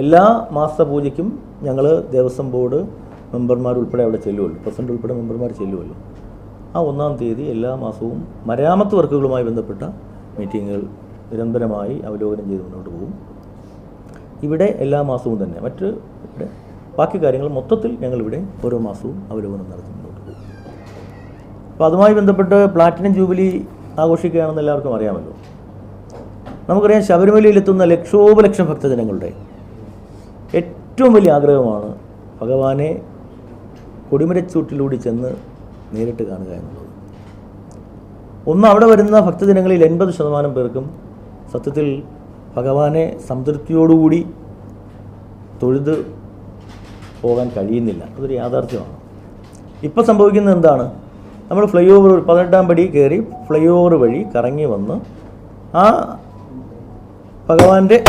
എല്ലാ മാസ പൂജയ്ക്കും ഞങ്ങൾ ദേവസ്വം ബോർഡ് മെമ്പർമാർ ഉൾപ്പെടെ അവിടെ ചെല്ലുമല്ലോ പ്രസിഡന്റ് ഉൾപ്പെടെ മെമ്പർമാർ ചെല്ലുമല്ലോ ആ ഒന്നാം തീയതി എല്ലാ മാസവും മരാമത്ത് വർക്കുകളുമായി ബന്ധപ്പെട്ട മീറ്റിങ്ങുകൾ നിരന്തരമായി അവലോകനം ചെയ്ത് മുന്നോട്ട് പോകും. ഇവിടെ എല്ലാ മാസവും തന്നെ. മറ്റ് ഇവിടെ ബാക്കി കാര്യങ്ങൾ മൊത്തത്തിൽ ഞങ്ങളിവിടെ ഓരോ മാസവും അവലോകനം നടത്തി മുന്നോട്ട് പോകും. അപ്പോൾ അതുമായി ബന്ധപ്പെട്ട് പ്ലാറ്റിനം ജൂബിലി ആഘോഷിക്കുകയാണെന്ന് എല്ലാവർക്കും അറിയാമല്ലോ. നമുക്കറിയാം ശബരിമലയിലെത്തുന്ന ലക്ഷോപലക്ഷം ഭക്തജനങ്ങളുടെ ഏറ്റവും വലിയ ആഗ്രഹമാണ് ഭഗവാനെ കൊടിമരച്ചൂട്ടിലൂടെ ചെന്ന് നേരിട്ട് കാണുക എന്നുള്ളത്. ഒന്ന് അവിടെ വരുന്ന ഭക്തജനങ്ങളിൽ എൺപത് ശതമാനം പേർക്കും സത്യത്തിൽ ഭഗവാനെ സംതൃപ്തിയോടുകൂടി തൊഴുത് പോകാൻ കഴിയുന്നില്ല. അതൊരു യാഥാർത്ഥ്യമാണ്. ഇപ്പോൾ സംഭവിക്കുന്നത് എന്താണ്? നമ്മൾ ഫ്ലൈ ഓവർ പതിനെട്ടാം പടി കയറി ഫ്ലൈ ഓവർ വഴി കറങ്ങി വന്ന് ആ ഭഗവാന്റെ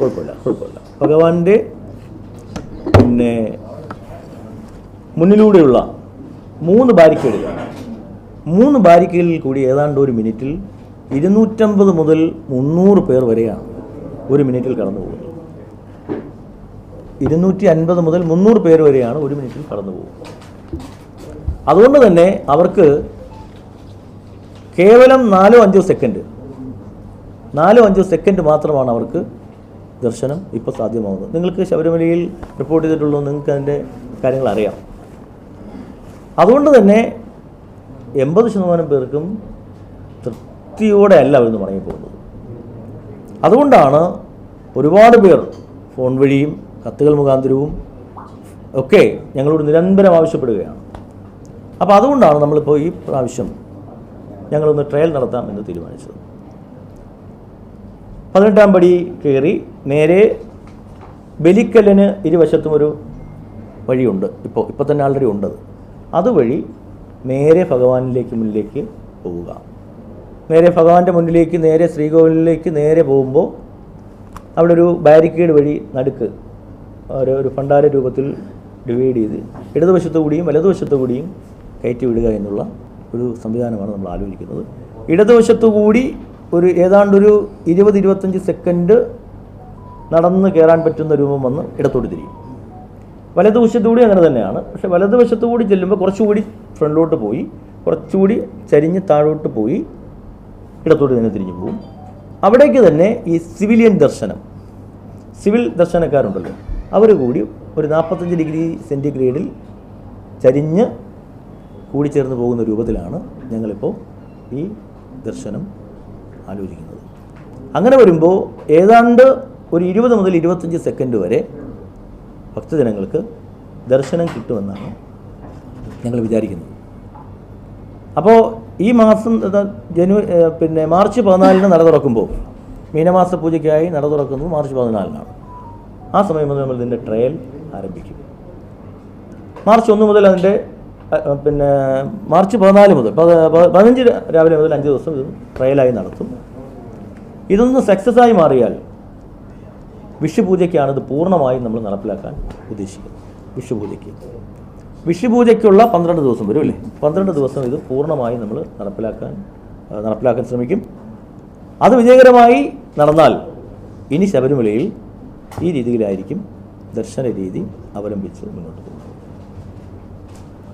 കുഴപ്പമില്ല കുഴപ്പമില്ല. ഭഗവാന്റെ പിന്നെ മുന്നിലൂടെയുള്ള മൂന്ന് ബാരിക്കേഡുകൾ. മൂന്ന് ബാരിക്കേഡിൽ കൂടി ഏതാണ്ട് ഒരു മിനിറ്റിൽ ഇരുന്നൂറ്റമ്പത് മുതൽ മുന്നൂറ് പേർ വരെയാണ് ഒരു മിനിറ്റിൽ കടന്നു പോകുന്നത്. ഇരുന്നൂറ്റി അൻപത് മുതൽ മുന്നൂറ് പേർ വരെയാണ് ഒരു മിനിറ്റിൽ കടന്നു പോകുന്നത്. അതുകൊണ്ട് തന്നെ അവർക്ക് കേവലം നാലോ അഞ്ചോ സെക്കൻഡ് നാലോ അഞ്ചോ സെക്കൻഡ് മാത്രമാണ് അവർക്ക് ദർശനം ഇപ്പോൾ സാധ്യമാകുന്നത് നിങ്ങൾക്ക് ശബരിമലയിൽ റിപ്പോർട്ട് ചെയ്തിട്ടുള്ളൂ നിങ്ങൾക്ക് അതിന്റെ കാര്യങ്ങൾ അറിയാം. അതുകൊണ്ട് തന്നെ എൺപത് ശതമാനം പേർക്കും തൃപ്തിയോടെ അല്ല അവരിന്ന് പറഞ്ഞു പോകുന്നത്. അതുകൊണ്ടാണ് ഒരുപാട് പേർ ഫോൺ വഴിയും കത്തുകൾ മുഖാന്തരവും ഒക്കെ ഞങ്ങളോട് നിരന്തരം ആവശ്യപ്പെടുകയാണ്. അപ്പോൾ അതുകൊണ്ടാണ് നമ്മളിപ്പോൾ ഈ പ്രാവശ്യം ഞങ്ങളൊന്ന് ട്രയൽ നടത്താം എന്ന് തീരുമാനിച്ചത്. പതിനെട്ടാം പടി കയറി നേരെ ബലിക്കല്ലിന് ഇരുവശത്തും ഒരു വഴിയുണ്ട്. ഇപ്പോൾ ഇപ്പോൾ തന്നെ ആൾറെഡി ഉണ്ടത്. അതുവഴി നേരെ ഭഗവാനിലേക്ക് മുന്നിലേക്ക് പോവുക. നേരെ ഭഗവാന്റെ മുന്നിലേക്ക് നേരെ ശ്രീകോവിലേക്ക് നേരെ പോകുമ്പോൾ അവിടെ ഒരു ബാരിക്കേഡ് വഴി നടുക്ക് ഒരു ഒരു ഭണ്ഡാര രൂപത്തിൽ ഡിവൈഡ് ചെയ്ത് ഇടതുവശത്തു കൂടിയും വലതുവശത്തു കൂടിയും കയറ്റി വിടുക എന്നുള്ള ഒരു സംവിധാനമാണ് നമ്മൾ ആലോചിക്കുന്നത്. ഇടതുവശത്തു കൂടി ഒരു ഏതാണ്ടൊരു ഇരുപത് ഇരുപത്തഞ്ച് സെക്കൻഡ് നടന്ന് കയറാൻ പറ്റുന്ന രൂപം വന്ന് ഇടത്തോട്ട് തിരിയും. വലതുവശത്തുകൂടി അങ്ങനെ തന്നെയാണ്. പക്ഷേ വലതുവശത്തുകൂടി ചെല്ലുമ്പോൾ കുറച്ചുകൂടി ഫ്രണ്ടിലോട്ട് പോയി കുറച്ചുകൂടി ചരിഞ്ഞ് താഴോട്ട് പോയി ഇടത്തോട്ട് തന്നെ തിരിഞ്ഞു പോകും. അവിടേക്ക് തന്നെ ഈ സിവിലിയൻ ദർശനം സിവിൽ ദർശനക്കാരുണ്ടല്ലോ അവർ കൂടി ഒരു നാൽപ്പത്തഞ്ച് ഡിഗ്രി സെന്റിഗ്രേഡിൽ ചരിഞ്ഞ് കൂടിച്ചേർന്ന് പോകുന്ന രൂപത്തിലാണ് ഞങ്ങളിപ്പോൾ ഈ ദർശനം ആലോചിക്കുന്നത്. അങ്ങനെ വരുമ്പോൾ ഏതാണ്ട് ഒരു ഇരുപത് മുതൽ ഇരുപത്തഞ്ച് സെക്കൻഡ് വരെ ഭക്തജനങ്ങൾക്ക് ദർശനം കിട്ടുമെന്നാണ് ഞങ്ങൾ വിചാരിക്കുന്നത്. അപ്പോൾ ഈ മാസം ജനുവരി ജനു പിന്നെ മാർച്ച് പതിനാലിന് നട തുറക്കുമ്പോൾ മീനമാസ പൂജയ്ക്കായി നട തുറക്കുന്നത് മാർച്ച് പതിനാലിനാണ്. ആ സമയം മുതൽ നമ്മൾ ഇതിന്റെ ട്രയൽ ആരംഭിക്കും. മാർച്ച് ഒന്ന് മുതൽ അതിന്റെ പിന്നെ മാർച്ച് പതിനാല് മുതൽ പതിനഞ്ച് രാവിലെ മുതൽ അഞ്ച് ദിവസം ഇത് ട്രയലായി നടത്തും. ഇതൊന്ന് സക്സസ് ആയി മാറിയാൽ വിഷുപൂജയ്ക്കാണ് ഇത് പൂർണമായും നമ്മൾ നടപ്പിലാക്കാൻ ഉദ്ദേശിക്കുന്നത്. വിഷുപൂജയ്ക്ക്. വിഷുപൂജയ്ക്കുള്ള പന്ത്രണ്ട് ദിവസം വരും അല്ലേ? പന്ത്രണ്ട് ദിവസം ഇത് പൂർണമായും നമ്മൾ നടപ്പിലാക്കാൻ നടപ്പിലാക്കാൻ ശ്രമിക്കും. അത് വിജയകരമായി നടന്നാൽ ഇനി ശബരിമലയിൽ ഈ രീതിയിലായിരിക്കും ദർശന രീതി അവലംബിച്ച് മുന്നോട്ട് പോകുന്നത്.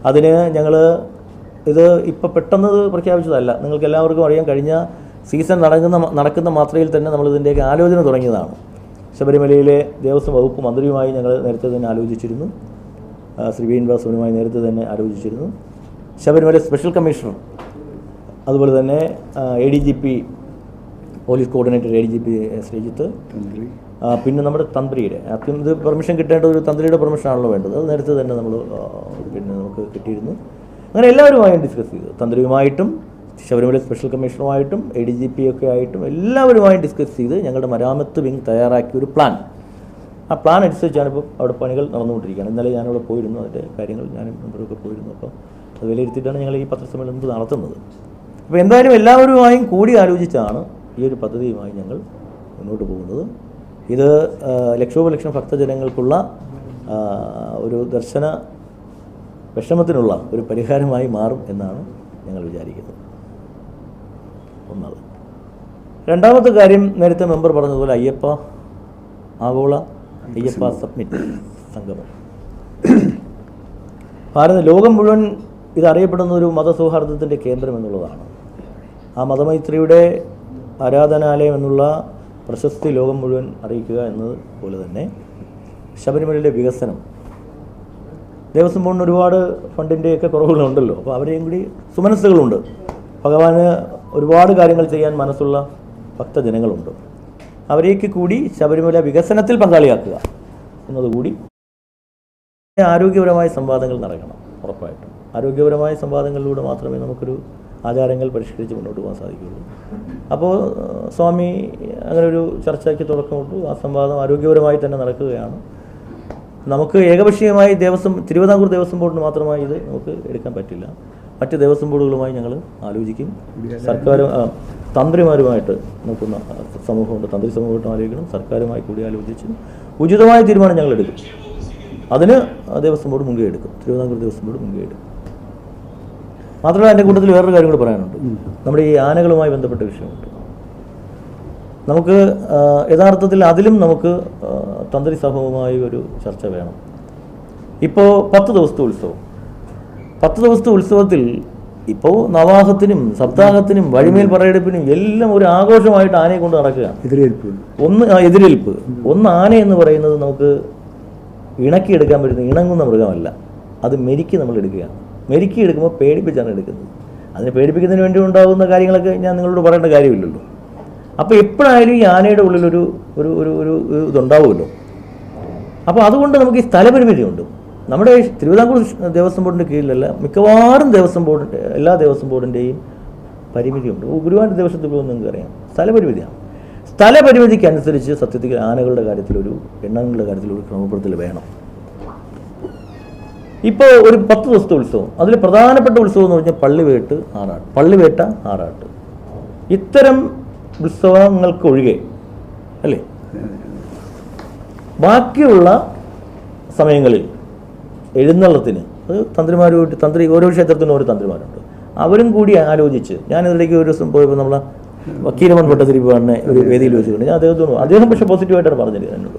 അതിന് ഞങ്ങൾ ഇത് ഇപ്പം പെട്ടെന്ന് പ്രഖ്യാപിച്ചതല്ല. നിങ്ങൾക്ക് എല്ലാവർക്കും അറിയാം കഴിഞ്ഞ സീസൺ നടക്കുന്ന നടക്കുന്ന മാത്രയിൽ തന്നെ നമ്മൾ ഇതിന്റെയൊക്കെ ആലോചന തുടങ്ങിയതാണ്. ശബരിമലയിലെ ദേവസ്വം വകുപ്പ് മന്ത്രിയുമായി ഞങ്ങൾ നേരത്തെ തന്നെ ആലോചിച്ചിരുന്നു. ശ്രീ ശ്രീ ശ്രീനിവാസനുമായി നേരത്തെ തന്നെ ആലോചിച്ചിരുന്നു. ശബരിമല സ്പെഷ്യൽ കമ്മീഷണർ അതുപോലെ തന്നെ A D G P police coordinator A D G P Sreejith. പിന്നെ നമ്മുടെ തന്ത്രിയുടെ ആദ്യം ഇത് പെർമിഷൻ കിട്ടേണ്ട ഒരു തന്ത്രിയുടെ പെർമിഷനാണല്ലോ വേണ്ടത്. അത് നേരത്തെ തന്നെ നമ്മൾ പിന്നെ നമുക്ക് കിട്ടിയിരുന്നു. അങ്ങനെ എല്ലാവരുമായും ഡിസ്കസ് ചെയ്തു. തന്ത്രിയുമായിട്ടും ശബരിമല സ്പെഷ്യൽ കമ്മീഷണറുമായിട്ടും എ ഡി ജി പി ഒക്കെ ആയിട്ടും എല്ലാവരുമായും ഡിസ്കസ് ചെയ്ത് ഞങ്ങളുടെ മരാമത്ത് വിങ് തയ്യാറാക്കിയ ഒരു പ്ലാൻ ആ പ്ലാൻ അനുസരിച്ചാണ് ഇപ്പോൾ അവിടെ പണികൾ നടന്നുകൊണ്ടിരിക്കുകയാണ്. ഇന്നലെ ഞാനവിടെ പോയിരുന്നു അതിന്റെ കാര്യങ്ങൾ ഞാനും മെമ്പറൊക്കെ പോയിരുന്നു. അപ്പോൾ അത് വിലയിരുത്തിയിട്ടാണ് ഞങ്ങൾ ഈ പത്രസമ്മേളനം ഇത് നടത്തുന്നത്. അപ്പോൾ എന്തായാലും എല്ലാവരുമായും കൂടി ആലോചിച്ചാണ് ഈ ഒരു പദ്ധതിയുമായി ഞങ്ങൾ മുന്നോട്ട് പോകുന്നത്. ഇത് ലക്ഷോപലക്ഷം ഭക്തജനങ്ങൾക്കുള്ള ഒരു ദർശന വിഷമത്തിനുള്ള ഒരു പരിഹാരമായി മാറും എന്നാണ് ഞങ്ങൾ വിചാരിക്കുന്നത്. ഒന്നത് രണ്ടാമത്തെ കാര്യം നേരത്തെ മെമ്പർ പറഞ്ഞതുപോലെ അയ്യപ്പ ആഗോള അയ്യപ്പ സബ്മിറ്റ് സംഗമം. ഭാരത ലോകം മുഴുവൻ ഇത് അറിയപ്പെടുന്ന ഒരു മതസൗഹാർദ്ദത്തിന്റെ കേന്ദ്രം എന്നുള്ളതാണ്. ആ മതമൈത്രിയുടെ ആരാധനാലയം എന്നുള്ള പ്രശസ്തി ലോകം മുഴുവൻ അറിയിക്കുക എന്നത് പോലെ തന്നെ ശബരിമലയുടെ വികസനം. ദേവസ്വം ബോർഡിന് ഒരുപാട് ഫണ്ടിന്റെയൊക്കെ കുറവുകളുണ്ടല്ലോ. അപ്പോൾ അവരെയും കൂടി സുമനസ്സുകളുണ്ട്. ഭഗവാന് ഒരുപാട് കാര്യങ്ങൾ ചെയ്യാൻ മനസ്സുള്ള ഭക്തജനങ്ങളുണ്ട്. അവരേക്ക് കൂടി ശബരിമല വികസനത്തിൽ പങ്കാളിയാക്കുക എന്നതുകൂടി ആരോഗ്യപരമായ സംവാദങ്ങൾ നടക്കണം ഉറപ്പായിട്ടും. ആരോഗ്യപരമായ സംവാദങ്ങളിലൂടെ മാത്രമേ നമുക്കൊരു ആചാരങ്ങൾ പരിഷ്കരിച്ച് മുന്നോട്ട് പോകാൻ സാധിക്കുകയുള്ളൂ അപ്പോൾ സ്വാമി അങ്ങനെ ഒരു ചർച്ചയ്ക്ക് തുടക്കമിട്ടു ആ സംവാദം ആരോഗ്യപരമായി തന്നെ നടക്കുകയാണ്. നമുക്ക് ഏകപക്ഷീയമായി ദേവസ്വം തിരുവിതാംകൂർ ദേവസ്വം ബോർഡിന് മാത്രമായി ഇത് നമുക്ക് എടുക്കാൻ പറ്റില്ല. മറ്റ് ദേവസ്വം ബോർഡുകളുമായി ഞങ്ങൾ ആലോചിക്കും. സർക്കാർ തന്ത്രിമാരുമായിട്ട് നോക്കുന്ന സമൂഹമുണ്ട്. തന്ത്രി സമൂഹമായിട്ട് ആലോചിക്കണം. സർക്കാരുമായി കൂടി ആലോചിച്ച് ഉചിതമായ തീരുമാനം ഞങ്ങൾ എടുക്കും അതിന് ദേവസ്വം ബോർഡ് മുൻകൈ എടുക്കും. തിരുവിതാംകൂർ ദേവസ്വം ബോർഡ് മുൻകൈ എടുക്കും. മാത്രമല്ല എന്റെ കൂട്ടത്തിൽ വേറൊരു കാര്യം കൂടി പറയാനുണ്ട്. നമ്മുടെ ഈ ആനകളുമായി ബന്ധപ്പെട്ട വിഷയമുണ്ട്. നമുക്ക് യഥാർത്ഥത്തിൽ അതിലും നമുക്ക് തന്ത്രി സഭവുമായി ഒരു ചർച്ച വേണം. ഇപ്പോൾ പത്ത് ദിവസത്തെ ഉത്സവം. പത്ത് ദിവസത്തെ ഉത്സവത്തിൽ ഇപ്പോൾ നവാഹത്തിനും സപ്താഹത്തിനും വഴിമേൽ പറയെടുപ്പിനും എല്ലാം ഒരു ആഘോഷമായിട്ട് ആനയെ കൊണ്ട് നടക്കുകയാണ് എതിരേൽപ്പ്. ഒന്ന് എതിരേൽപ്പ്. ഒന്ന് ആന എന്ന് പറയുന്നത് നമുക്ക് ഇണക്കിയെടുക്കാൻ പറ്റുന്ന ഇണങ്ങുന്ന മൃഗമല്ല. അത് മെരിക്ക് നമ്മൾ എടുക്കുകയാണ്. മെരുക്കി എടുക്കുമ്പോൾ പേടിപ്പിച്ചാണ് എടുക്കുന്നത്. അതിനെ പേടിപ്പിക്കുന്നതിന് വേണ്ടി ഉണ്ടാകുന്ന കാര്യങ്ങളൊക്കെ ഞാൻ നിങ്ങളോട് പറയേണ്ട കാര്യമില്ലല്ലോ. അപ്പോൾ എപ്പോഴായാലും ഈ ആനയുടെ ഉള്ളിലൊരു ഒരു ഒരു ഒരു ഇതുണ്ടാവുമല്ലോ. അപ്പോൾ അതുകൊണ്ട് നമുക്ക് ഈ സ്ഥലപരിമിതിയുണ്ട്. നമ്മുടെ തിരുവിതാംകൂർ ദേവസ്വം ബോർഡിന്റെ കീഴിലല്ല മിക്കവാറും ദേവസ്വം ബോർഡിന്റെ എല്ലാ ദേവസ്വം ബോർഡിന്റെയും പരിമിതിയുണ്ട്. ഗുരുവായൂർ ദേവസ്വത്തിൽ പോകുന്ന നിങ്ങൾക്ക് അറിയാം. സ്ഥലപരിമിതിയാണ്. സ്ഥലപരിമിതിക്കനുസരിച്ച് സത്യത്തിൽ ആനകളുടെ കാര്യത്തിലൊരു എണ്ണങ്ങളുടെ കാര്യത്തിലൊരു ക്രമപ്പെടുത്തൽ വേണം. ഇപ്പോൾ ഒരു പത്ത് ദിവസത്തെ ഉത്സവം. അതിൽ പ്രധാനപ്പെട്ട ഉത്സവം എന്ന് പറഞ്ഞാൽ പള്ളിവേട്ട് ആറാട്ട്. പള്ളിവേട്ട ആറാട്ട്. ഇത്തരം ഉത്സവങ്ങൾക്കൊഴികെ അല്ലേ? ബാക്കിയുള്ള സമയങ്ങളിൽ എഴുന്നള്ളത്തിന് അത് തന്ത്രിമാരുമായിട്ട് തന്ത്രി ഓരോ ക്ഷേത്രത്തിനും ഓരോ തന്ത്രിമാരുണ്ട്. അവരും കൂടി ആലോചിച്ച് ഞാനിതിലേക്ക് ഒരു ദിവസം പോയപ്പോൾ നമ്മളെ വക്കീലമൻ ഭട്ടതിരിപ്പാടിനെ ഒരു വേദിയിൽ വെച്ചിട്ടുണ്ട്. ഞാൻ അദ്ദേഹത്തോട് അദ്ദേഹം പക്ഷേ പോസിറ്റീവായിട്ടാണ് പറഞ്ഞത് എന്നോട്.